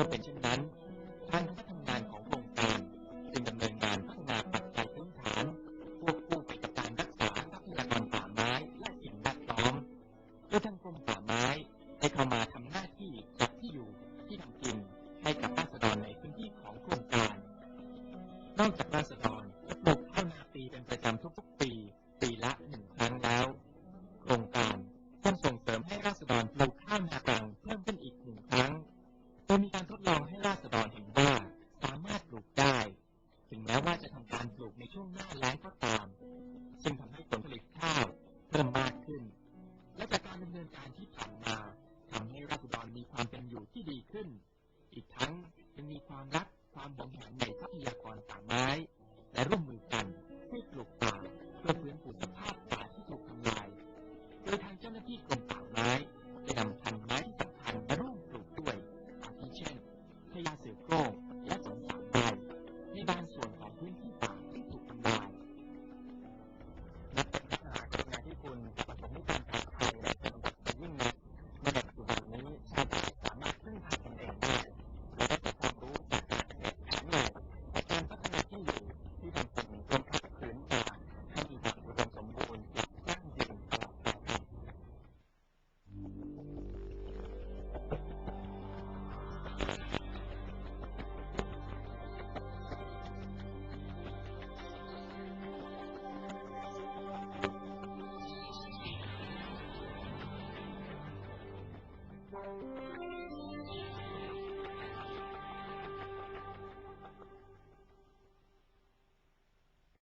มื่อเป็นเช่นนั้นทางที่ทำงานของโครงการจึงดำเนินการพัฒนาปัจจัยพื้นฐานควบคู่ไปกับการรักษาทรัพยากรป่าไม้และสิ่งแวดล้อมโดยทางกรมป่าไม้ให้เข้ามาทำหน้าที่จัดที่อยู่ที่ทำกินให้กับราษฎรในพื้นที่ของโครงการ นอกจากราษฎร ว่าจะทำการปลูกในช่วงหน้าแล้งก็ตาม ซึ่งทำให้ผลผลิตข้าวเพิ่มมากขึ้น และจากการดำเนินการที่ผ่านมาทำให้ราษฎรมีความเป็นอยู่ที่ดีขึ้น อีกทั้งยังมีความรักความหวงแหนในทรัพยากรป่าไม้ และร่วมมือกันเพื่อปลูกป่าเพื่อฟื้นฟูสภาพป่าที่ถูกทำลาย โดยทางเจ้าหน้าที่กรมป่าไม้ได้นำพันธุ์ไม้ที่สำคัญมาร่วมปลูกด้วยอาทิเช่นพญาเสือโคร่ง